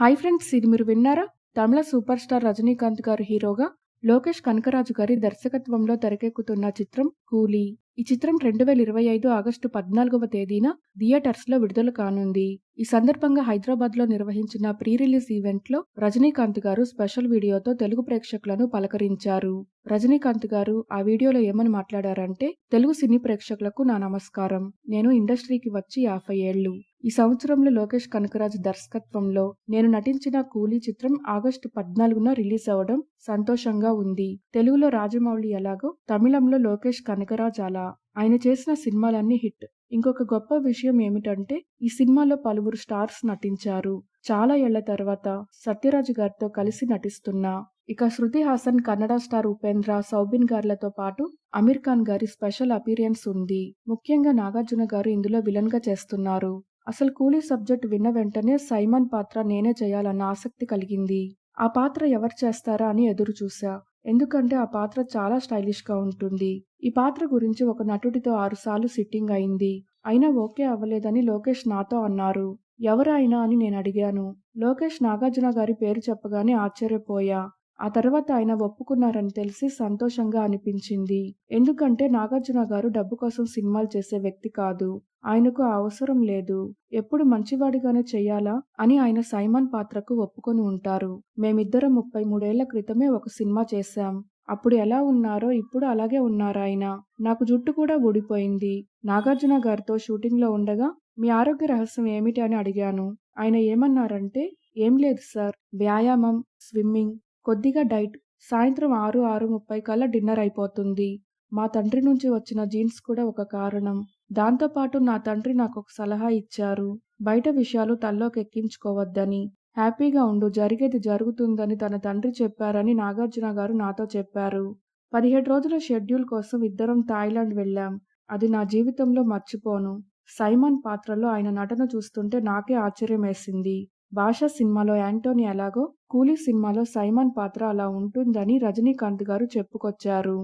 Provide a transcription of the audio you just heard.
Hi friends ఇది మీరు విన్నారా? తమిళ సూపర్ స్టార్ రజనీకాంత్ గారు హీరోగా లోకేష్ కనకరాజు గారి దర్శకత్వంలో తెరకెక్కుతున్న చిత్రం కూలీ. ఈ చిత్రం రెండు వేల ఇరవై ఐదు ఆగస్టు పద్నాలుగవ తేదీన థియేటర్స్లో విడుదల కానుంది. ఈ సందర్భంగా హైదరాబాద్లో నిర్వహించిన ప్రీ రిలీజ్ ఈవెంట్లో రజనీకాంత్ గారు స్పెషల్ వీడియోతో తెలుగు ప్రేక్షకులను పలకరించారు. రజనీకాంత్ గారు ఆ వీడియోలో ఏమని మాట్లాడారంటే తెలుగు సినీ ప్రేక్షకులకు నా నమస్కారం. నేను ఇండస్ట్రీకి వచ్చి యాభై ఏళ్ళు ఈ సంవత్సరంలో లోకేష్ కనకరాజ్ దర్శకత్వంలో నేను నటించిన కూలీ చిత్రం ఆగస్టు పద్నాలుగున రిలీజ్ అవ్వడం సంతోషంగా ఉంది. తెలుగులో రాజమౌళి ఎలాగో తమిళంలో లోకేష్ కనకరాజ్ అలా. ఆయన చేసిన సినిమాలన్నీ హిట్. ఇంకొక గొప్ప విషయం ఏమిటంటే ఈ సినిమాలో పలువురు స్టార్స్ నటించారు. చాలా ఏళ్ళ తర్వాత సత్యరాజు గారితో కలిసి నటిస్తున్నా ఇక శృతి హాసన్ కన్నడ స్టార్ ఉపేంద్ర సౌబిన్ గార్లతో పాటు అమీర్ ఖాన్ గారి స్పెషల్ అపీరియన్స్ ఉంది. ముఖ్యంగా నాగార్జున గారు ఇందులో విలన్గా చేస్తున్నారు. అసలు కూలీ సబ్జెక్ట్ విన్న వెంటనే సైమన్ పాత్ర నేనే చేయాలన్న ఆసక్తి కలిగింది. ఆ పాత్ర ఎవరు చేస్తారా అని ఎదురు చూసా ఎందుకంటే ఆ పాత్ర చాలా స్టైలిష్గా ఉంటుంది. ఈ పాత్ర గురించి ఒక నటుడితో ఆరుసార్లు సిట్టింగ్ అయింది. అయినా ఓకే అవ్వలేదని లోకేష్ నాతో అన్నారు. ఎవరైనా అని నేను అడిగాను. లోకేష్ నాగార్జున గారి పేరు చెప్పగానే ఆశ్చర్యపోయా. ఆ తర్వాత ఆయన ఒప్పుకున్నారని తెలిసి సంతోషంగా అనిపించింది. ఎందుకంటే నాగార్జున గారు డబ్బు కోసం సినిమాలు చేసే వ్యక్తి కాదు. ఆయనకు ఆ అవసరం లేదు. ఎప్పుడు మంచివాడిగానే చెయ్యాలా అని ఆయన సైమాన్ పాత్రకు ఒప్పుకొని ఉంటారు. మేమిద్దరం ముప్పై మూడేళ్ళ క్రితమే ఒక సినిమా చేశాం. అప్పుడు ఎలా ఉన్నారో ఇప్పుడు అలాగే ఉన్నారు ఆయన. నాకు జుట్టు కూడా ఊడిపోయింది. నాగార్జున గారితో షూటింగ్లో ఉండగా మీ ఆరోగ్య రహస్యం ఏమిటి అని అడిగాను. ఆయన ఏమన్నారంటే ఏం లేదు సార్. వ్యాయామం స్విమ్మింగ్ కొద్దిగా డైట్. సాయంత్రం ఆరు ఆరు ముప్పై కల్లా డిన్నర్ అయిపోతుంది. మా తండ్రి నుంచి వచ్చిన జీన్స్ కూడా ఒక కారణం. దాంతోపాటు నా తండ్రి నాకు ఒక సలహా ఇచ్చారు. బయట విషయాలు తల్లోకి ఎక్కించుకోవద్దని హ్యాపీగా ఉండు జరిగేది జరుగుతుందని తన తండ్రి చెప్పారని నాగార్జున గారు నాతో చెప్పారు. పదిహేడు రోజుల షెడ్యూల్ కోసం ఇద్దరం థాయిలాండ్ వెళ్ళాం. అది నా జీవితంలో మర్చిపోను. సైమన్ పాత్రలో ఆయన నటన చూస్తుంటే నాకే ఆశ్చర్యం వేసింది భాష సినిమాలో యాంటోనీ ఎలాగో కూలీ సినిమాలో సైమన్ పాత్ర అలా ఉంటుందని రజనీకాంత్ గారు చెప్పుకొచ్చారు.